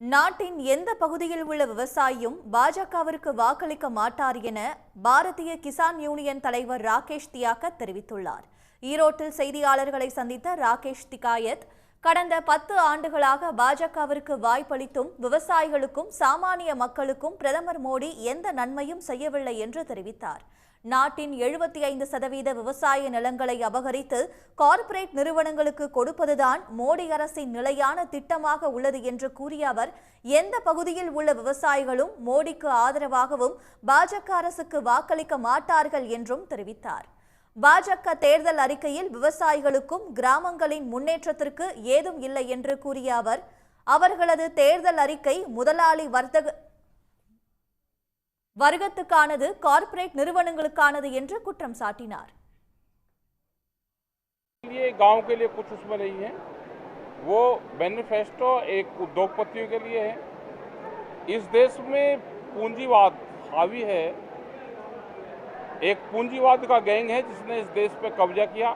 நாட்டின் எந்த பகுதியில் உள்ள விவசாயியும் பாஜகவிற்கு வாக்களிக்க மாட்டார் என பாரதிய கிசான் யூனியன் தலைவர் ராகேஷ் தியாகத் தெரிவித்துள்ளார். ஈரோட்டில் செய்தியாளர்களை சந்தித்த ராகேஷ் திகாயத் கடந்த பத்து ஆண்டுகளாக பாஜகவிற்கு வாய்ப்பளித்தும் விவசாயிகளுக்கும் சாமானிய மக்களுக்கும் பிரதமர் மோடி எந்த நன்மையும் செய்யவில்லை என்று தெரிவித்தார். நாட்டின் எழுபத்தி ஐந்து சதவீத விவசாய நிலங்களை அபகரித்து கார்ப்பரேட் நிறுவனங்களுக்கு கொடுப்பதுதான் மோடி அரசின் நிலையான திட்டமாக உள்ளது என்று கூறிய அவர் எந்த பகுதியில் உள்ள விவசாயிகளும் மோடிக்கு ஆதரவாகவும் பாஜக அரசுக்கு வாக்களிக்க மாட்டார்கள் என்றும் தெரிவித்தார். பாஜக தேர்தல் அறிக்கையில் விவசாயிகளுக்கும் கிராமங்களின் முன்னேற்றத்திற்கு ஏதும் இல்லை என்று கூறிய அவர் அவர்களது தேர்தல் அறிக்கை முதலாளி வர்த்தக வர்க்கத்துக்கானது கார்ப்பரேட் நிறுவனங்களுக்கானது என்று குற்றம் சாட்டினார் लिए गांव के लिए कुछ उसमें नहीं है वो मैनिफेस्टो एक उद्योगपतियों के लिए है इस देश में पूंजीवाद हावी है एक पूंजीवाद का गैंग है जिसने इस देश पे कब्जा किया।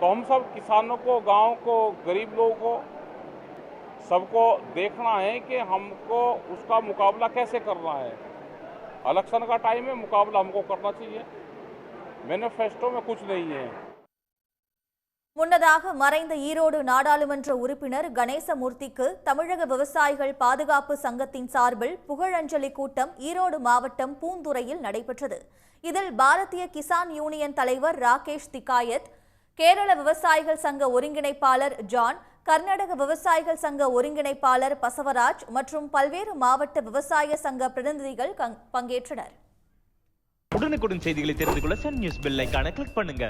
तो हम सब किसानों को, गाँव को, गरीब लोगों को, सबको देखना है कि हमको उसका मुकाबला कैसे करना है। इलेक्शन का टाइम है, मुकाबला हमको करना चाहिए। मैनिफेस्टो में कुछ नहीं है। முன்னதாக மறைந்த ஈரோடு நாடாளுமன்ற உறுப்பினர் கணேசமூர்த்திக்கு தமிழக விவசாயிகள் பாதுகாப்பு சங்கத்தின் சார்பில் புகழஞ்சலி கூட்டம் ஈரோடு மாவட்டம் பூந்துறையில் நடைபெற்றது. இதில் பாரதிய கிசான் யூனியன் தலைவர் ராகேஷ் திகாயத் கேரள விவசாயிகள் சங்க ஒருங்கிணைப்பாளர் ஜான் கர்நாடக விவசாயிகள் சங்க ஒருங்கிணைப்பாளர் பசவராஜ் மற்றும் பல்வேறு மாவட்ட விவசாய சங்க பிரதிநிதிகள் பங்கேற்றனர். உடனுக்குடன் செய்திகளை தெரிந்து கொள்ள சன் நியூஸ் பெல் கிளிக் பண்ணுங்க.